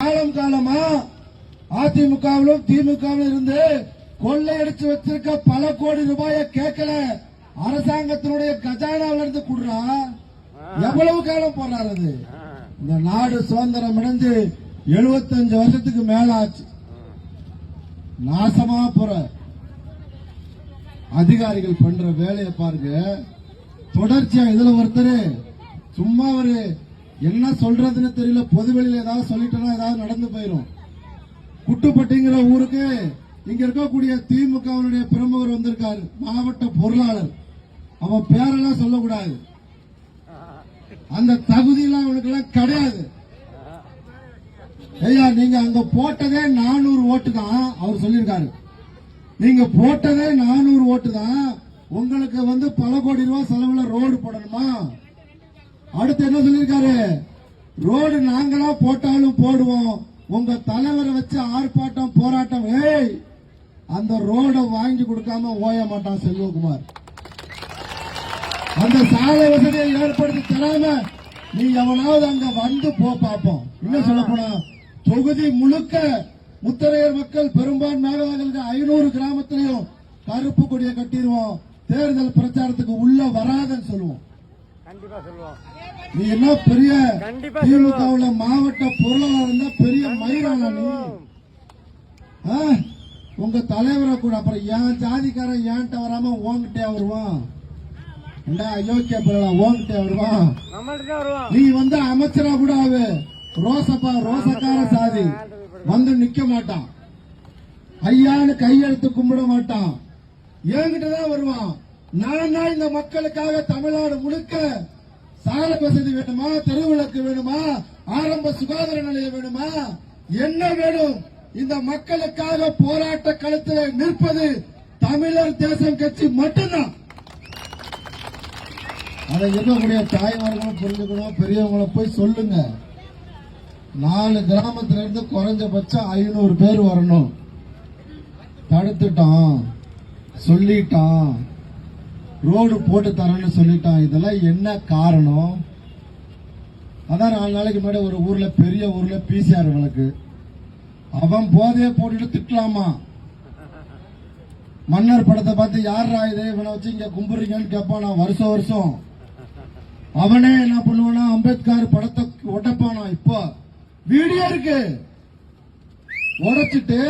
காலம் காலமா அதிமுகவிலும் திமுகவிலும் இருந்து கொள்ளையடிச்சு வச்சிருக்க பல கோடி ரூபாயை கேட்கல. அரசாங்கத்தினுடைய கஜானாவில இருந்து குடுறா. எவ்வளவு காலம் போறாரு அது? இந்த நாடு சுதந்திரம் அடைஞ்சு 75 வருஷத்துக்கு மேல ஆச்சு நாசமா போற அதிகாரிகள் பண்ற வேலையை பாருங்க. தொடர்ச்சியா இதுல ஒருத்தர் சும்மா ஒரு என்ன சொல்றதுன்னு தெரியல. பொதுவெளியில ஏதாவது சொல்லிட்டோம்னா ஏதாவது நடந்து போயிரும். குட்டுப்பட்டிங்கிற ஊருக்கு இங்க இருக்கக்கூடிய திமுகவினுடைய பிரமுகர் வந்திருக்காரு மாவட்ட பொருளாளர். அவன் பேரெல்லாம் சொல்லக்கூடாது. அந்த தகுதியெல்லாம் அவனுக்கு எல்லாம் கிடையாது. ஐயா நீங்க அங்க போட்டதே நானூறு ஓட்டு தான் அவர் சொல்லியிருக்காரு. நீங்க போட்டதே நானூறு ஓட்டு தான். உங்களுக்கு வந்து பல கோடி ரூபாய் செலவுல ரோடு போடணுமா? அடுத்து என்ன சொல்லியிருக்காரு? ரோடு நாங்களா போட்டாலும் போடுவோம். உங்க தலைவரை வச்சு ஆர்ப்பாட்டம் போராட்டம் ஏய்! அந்த ரோடை வாங்கி கொடுக்காம ஓய மாட்டான் செல்வகுமார். அந்த சாலை வசதியை ஏற்படுத்தி தராம நீ எவனாவது அங்க வந்து போ பார்ப்போம். என்ன சொல்ல போனா? தொகுதி முழுக்க முத்தரையர் மக்கள் பெரும்பான்மையாக ஐநூறு கிராமத்திலையும் கருப்பு கொடியை கட்டிடுவோம். தேர்தல் பிரச்சாரத்துக்கு உள்ள வராதுன்னு சொல்லுவோம். நீ என்ன பெரிய திமுகவுல மாவட்ட பொருளாளர் இருந்தா பெரிய மயிரான நீ? உங்க தலைவரை கூட அப்புறம் என் ஜாதிக்காரன் ஏன்ட்ட வராம உன்கிட்டே வருவான்? அயோக்கிய பிள்ளை உன்கிட்டே வருவான்? நீ வந்து அமைச்சரா கூட ஆகு. ரோசப்பா ரோசக்கார சாதி. வந்து நிக்க மாட்டான். ஐயான்னு கையெழுத்து கும்பிட மாட்டான். என்கிட்ட தான் வருவான். நான் இந்த மக்களுக்காக தமிழ்நாடு முழுக்க சாலை வசதி வேணுமா தெருவிளக்கு வேணுமா ஆரம்ப சுகாதார நிலையம் வேணுமா? என்ன வேணும்? இந்த மக்களுக்காக போராட்ட களத்தில் நிற்பது தமிழர் தேசம் கட்சி மட்டும்தான். அதை இருக்கக்கூடிய தாய்மார்களும் புரிஞ்சுக்கணும் பெரியவங்களும் போய் சொல்லுங்க. நாலு கிராமத்துல இருந்து குறைஞ்சபட்சம் ஐநூறு பேர் வரணும். தடுத்துட்டான் சொல்லிட்டான். ரோடு போட்டு தரேன்னு சொல்லிட்டான் இதெல்லாம் என்ன காரணம்? அதான் நாலு நாளைக்கு முன்னாடி ஒரு ஊர்ல பெரிய ஊர்ல பிசிஆர் வழக்கு. அவன் போதையை போட்டுட்டு திட்டலாமா? மன்னர் படத்தை பார்த்து யாரா இது? இவனை வச்சு இங்க கும்பிடுறீங்கன்னு கேட்பானா வருஷம் வருஷம். அவனே என்ன பண்ணுவானா அம்பேத்கர் படத்தை உடைப்பானா இப்போ? வீடியோ இருக்கு. உடைச்சிட்டு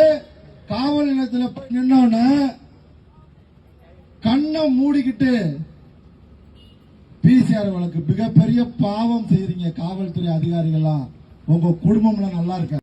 காவல் நிலையத்தில் போய் நின்னோன்னு கண்ணை மூடிக்கிட்டு பிசிஆர் வழக்கு மிகப்பெரிய பாவம் செய்யறீங்க காவல்துறை அதிகாரிகள்லாம். உங்க குடும்பம்லாம் நல்லா இருக்க?